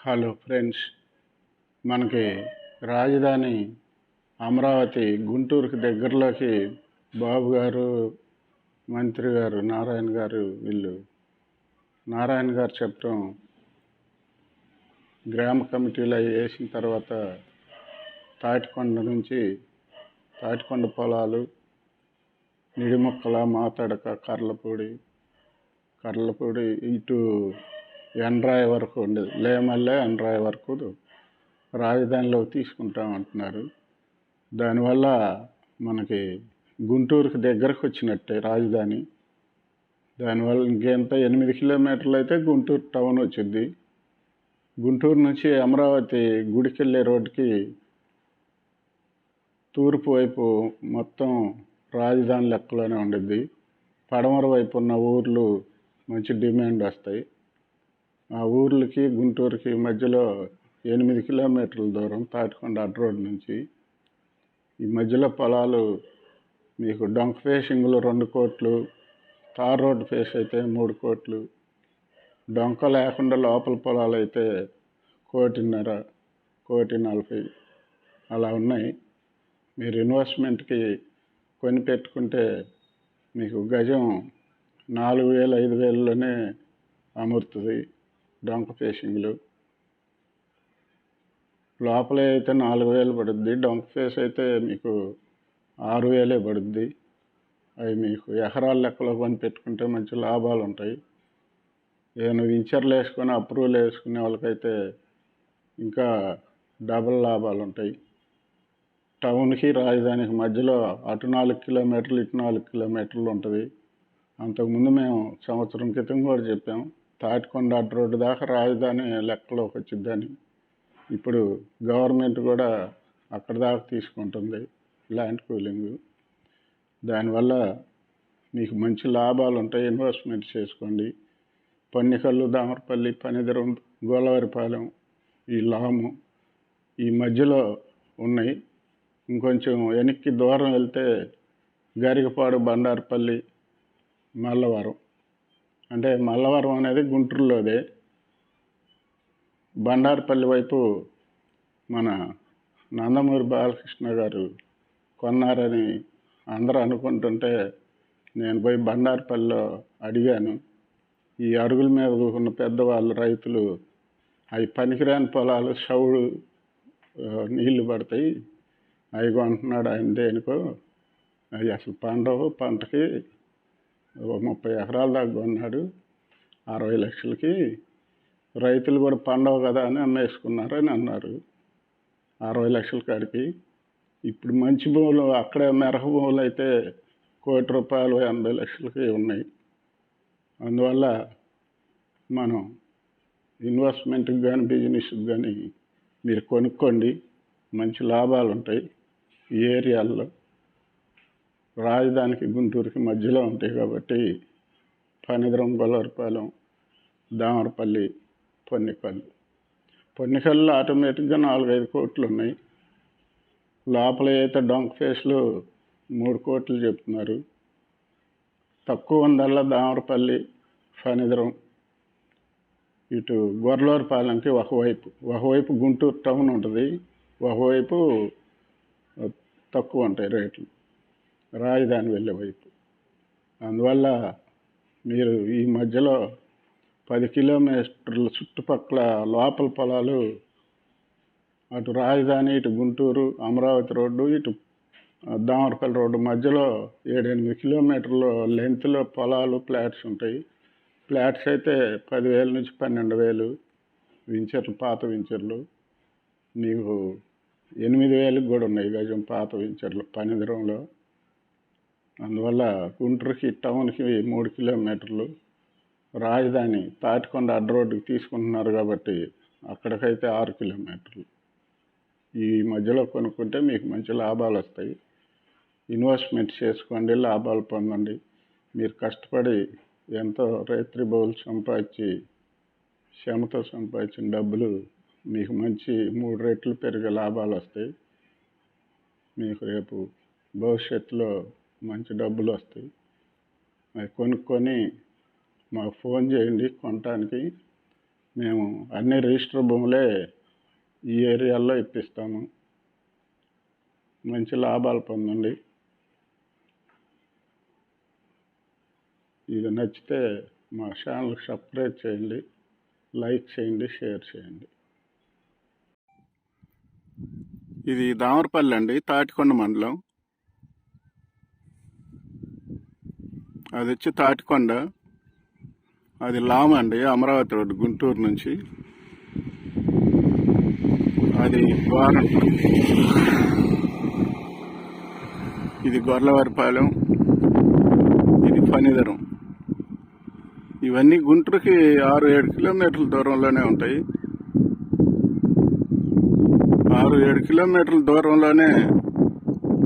Hello friends మనకి రాజధాని అమరావతి గుంటూరుకి దగ్గరలోకి బాబు గారు మంత్రి గారు నారాయణ గారు వీళ్ళు. నారాయణ గారు చెప్పడం గ్రామ కమిటీలు అవి వేసిన తర్వాత తాటికొండ నుంచి తాటికొండ పొలాలు నిడిమొక్కల మాతడక కర్లపూడి కర్లపూడి ఇటు ఎన్రాయ్ వరకు ఉండేది. లేమల్లే ఎండ్రాయి వరకు రాజధానిలో తీసుకుంటాం అంటున్నారు. దానివల్ల మనకి గుంటూరుకి దగ్గరకు వచ్చినట్టే రాజధాని. దానివల్ల ఇంకెంత ఎనిమిది కిలోమీటర్లు అయితే గుంటూరు టౌన్ వచ్చింది గుంటూరు నుంచి అమరావతి గుడికి వెళ్ళే రోడ్డుకి తూర్పు వైపు మొత్తం రాజధాని లెక్కలోనే ఉండిద్ది. పడమర వైపు ఉన్న ఊర్లు మంచి డిమాండ్ వస్తాయి. ఆ ఊర్లకి గుంటూరుకి మధ్యలో ఎనిమిది కిలోమీటర్ల దూరం తాటికొండ అడ్డ రోడ్ నుంచి ఈ మధ్యలో పొలాలు మీకు డొంక ఫేషింగ్లు రెండు కోట్లు తార్ రోడ్ ఫేస్ అయితే మూడు కోట్లు డొంక లేకుండా లోపల పొలాలు అయితే కోటిన్నర కోటి నలభై అలా ఉన్నాయి. మీరు ఇన్వెస్ట్మెంట్కి కొని పెట్టుకుంటే మీకు గజం నాలుగు వేలు ఐదు వేలలోనే అమరుతుంది. డొంక ఫేసింగ్లు. లోపల అయితే నాలుగు వేలు పడుద్ది. డొంక ఫేస్ అయితే మీకు ఆరు వేలే పడుద్ది. అవి మీకు ఎకరాల లెక్కలో కొని పెట్టుకుంటే మంచి లాభాలు ఉంటాయి. ఏదైనా వించర్లు వేసుకొని అప్రూవల్ వేసుకునే వాళ్ళకైతే ఇంకా డబుల్ లాభాలు ఉంటాయి. టౌన్కి రాజధానికి మధ్యలో అటు నాలుగు కిలోమీటర్లు ఇటు నాలుగు కిలోమీటర్లు ఉంటుంది. అంతకుముందు మేము సంవత్సరం క్రితం కూడా చెప్పాం. తాటికొండ అటు రోడ్డు దాకా రాజధాని లెక్కలోకి వచ్చిద్దని ఇప్పుడు గవర్నమెంట్ కూడా అక్కడ దాకా తీసుకుంటుంది ల్యాండ్ కూలింగ్. దానివల్ల మీకు మంచి లాభాలు ఉంటాయి ఇన్వెస్ట్మెంట్ చేసుకోండి. పన్నికల్లు దామరపల్లి పనిదరం గోలవరిపాలెం ఈ లాము ఈ మధ్యలో ఉన్నాయి. ఇంకొంచెం వెనక్కి దూరం వెళ్తే గరికపాడు బండారపల్లి మల్లవరం అంటే మల్లవరం అనేది గుంటూరులోదే. బండారపల్లి వైపు మన నందమూరి బాలకృష్ణ గారు కొన్నారని అందరూ అనుకుంటుంటే నేను పోయి బండారపల్లిలో అడిగాను. ఈ అరుగుల మీద ఉన్న పెద్దవాళ్ళు రైతులు అవి పనికిరాని పొలాలు చౌడు నీళ్ళు పడతాయి. అవి కొంటున్నాడు ఆయన దేనికో. అవి అసలు పండవు పంటకి ముప్పై ఎకరాల దాకా కొన్నాడు. అరవై లక్షలకి రైతులు కూడా పండవు కదా అని అమ్మేసుకున్నారు అని అన్నారు. అరవై లక్షల కాడికి ఇప్పుడు మంచి భూములు అక్కడే మెరహ భూములు అయితే కోటి రూపాయలు ఎనభై లక్షలకి ఉన్నాయి. అందువల్ల మనం ఇన్వెస్ట్మెంట్కి కానీ బిజినెస్కి కానీ మీరు కొనుక్కోండి. మంచి లాభాలు ఉంటాయి ఈ ఏరియాల్లో. రాజధానికి గుంటూరుకి మధ్యలో ఉంటాయి కాబట్టి పనిద్రం గొల్లవరపాలెం దామరపల్లి పొన్నికల్లు పొన్నికల్లు ఆటోమేటిక్గా నాలుగైదు కోట్లు ఉన్నాయి లోపల అయితే డొంక్ ఫేస్లు మూడు కోట్లు చెప్తున్నారు. తక్కువ ఉందల్లా దామరపల్లి ఫణిద్రం ఇటు గొర్లూరుపాలెంకి ఒకవైపు. ఒకవైపు గుంటూరు టౌన్ ఉంటుంది. ఒకవైపు తక్కువ ఉంటాయి రేట్లు. రాజధాని వెళ్ళే వైపు. అందువల్ల మీరు ఈ మధ్యలో పది కిలోమీటర్ల చుట్టుపక్కల లోపల పొలాలు అటు రాజధాని ఇటు గుంటూరు అమరావతి రోడ్డు ఇటు దామరపల్లి రోడ్డు మధ్యలో ఏడెనిమిది కిలోమీటర్ల లెంత్లో పొలాలు ఫ్లాట్స్ ఉంటాయి. ఫ్లాట్స్ అయితే పదివేల నుంచి పన్నెండు వేలు వించర్లు పాత వించర్లు. నీకు ఎనిమిది వేలకు కూడా ఉన్నాయి గజం పాత వించర్లు పనిదిరంలో. అందువల్ల గుంటూరుకి టౌన్కి మూడు కిలోమీటర్లు రాజధాని తాటికొండ అడ్డ రోడ్డుకి తీసుకుంటున్నారు కాబట్టి అక్కడికైతే ఆరు కిలోమీటర్లు. ఈ మధ్యలో కొనుక్కుంటే మీకు మంచి లాభాలు వస్తాయి. ఇన్వెస్ట్మెంట్ చేసుకోండి లాభాలు పొందండి. మీరు కష్టపడి ఎంతో రైత్రి బౌలు సంపాదించి శ్రమతో సంపాదించిన డబ్బులు మీకు మంచి మూడు రెట్లు పెరిగే లాభాలు వస్తాయి. మీకు రేపు భవిష్యత్తులో మంచి డబ్బులు వస్తాయి. అవి కొనుక్కొని మాకు ఫోన్ చేయండి కొనటానికి మేము అన్ని రిజిస్టర్ భూములే ఈ ఏరియాల్లో ఇప్పిస్తాము. మంచి లాభాలు పొందండి. ఇది నచ్చితే మా ఛానల్ సబ్స్క్రైబ్ చేయండి లైక్ చేయండి షేర్ చేయండి. ఇది దామరపల్లి అండి తాటికొండ మండలం. అది వచ్చి తాటికొండ. అది లామ్ అండి అమరావతి రోడ్డు గుంటూరు నుంచి. అది ద్వారం. ఇది గొర్లవారిపాలెం. ఇది పనిదరం ఇవన్నీ గుంటూరుకి ఆరు ఏడు కిలోమీటర్ల దూరంలోనే ఉంటాయి. ఆరు ఏడు కిలోమీటర్ల దూరంలోనే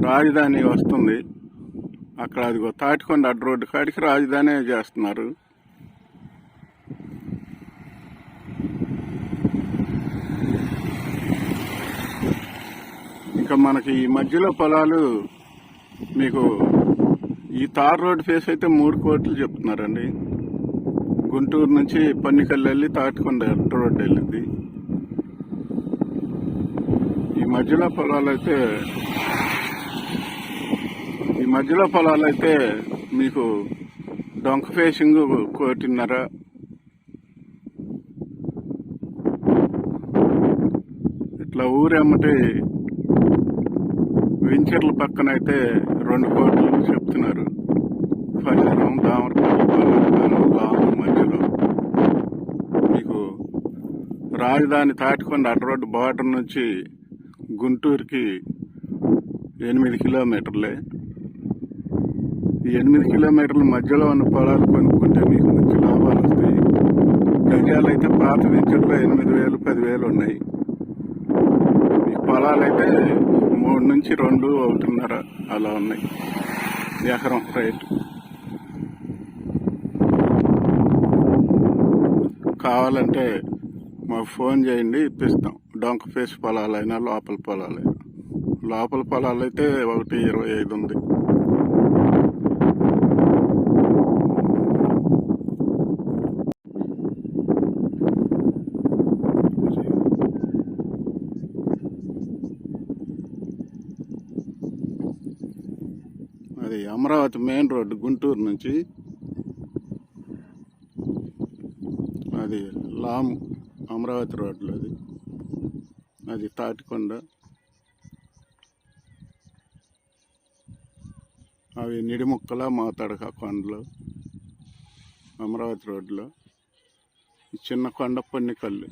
రాజధాని వస్తుంది. అక్కడ అదిగో తాటికొండ అడ్డు రోడ్డు కాడికి రాజధాని చేస్తున్నారు. ఇంకా మనకి ఈ మధ్యలో పొలాలు మీకు ఈ తార్ రోడ్ ఫేస్ అయితే మూడు కోట్లు చెప్తున్నారండి. గుంటూరు నుంచి పన్నికల్లు వెళ్ళి తాటికొండ అడ్డు రోడ్డు వెళ్ళింది. ఈ మధ్యలో పొలాలు అయితే ఈ మధ్యలో పొలాలు అయితే మీకు డొంక ఫేసింగ్ కోటిన్నర ఇట్లా ఊరెమ్మటి వెంచర్ల పక్కన అయితే రెండు కోట్లు చెప్తున్నారు. ఫలితం దామరపల్లి మధ్యలో. మీకు రాజధాని తాటికొండ అటు రోడ్డు బార్డర్ నుంచి గుంటూరుకి ఎనిమిది కిలోమీటర్లే. ఈ ఎనిమిది కిలోమీటర్ల మధ్యలో ఉన్న పొలాలు కొనుక్కుంటే మీకు మంచి లాభాలు వస్తాయి. గజాలు అయితే పాత వెంచర్లో ఎనిమిది వేలు పదివేలు ఉన్నాయి. ఈ పొలాలు అయితే మూడు నుంచి రెండు ఒకటిన్నర అలా ఉన్నాయి. ఎకరం రేటు. కావాలంటే మాకు ఫోన్ చేయండి ఇప్పిస్తాం. డొంక ఫేస్ పొలాలైనా లోపల పొలాలైనా. లోపల పొలాలు అయితే ఒకటి ఇరవై ఐదు ఉంది. అది అమరావతి మెయిన్ రోడ్డు గుంటూరు నుంచి అది లామ్ అమరావతి రోడ్లో అది. అది తాటికొండ. అవి నిడిముక్కల మాతడక కొండలు అమరావతి రోడ్లో. చిన్న కొండ పొన్నికల్లు.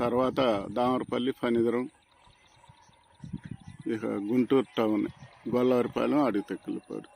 తర్వాత దామరపల్లి ఫణిధరం. ఇక గుంటూరు టౌన్ గొల్లవారిపాలెం అడవి తెక్కలపాడు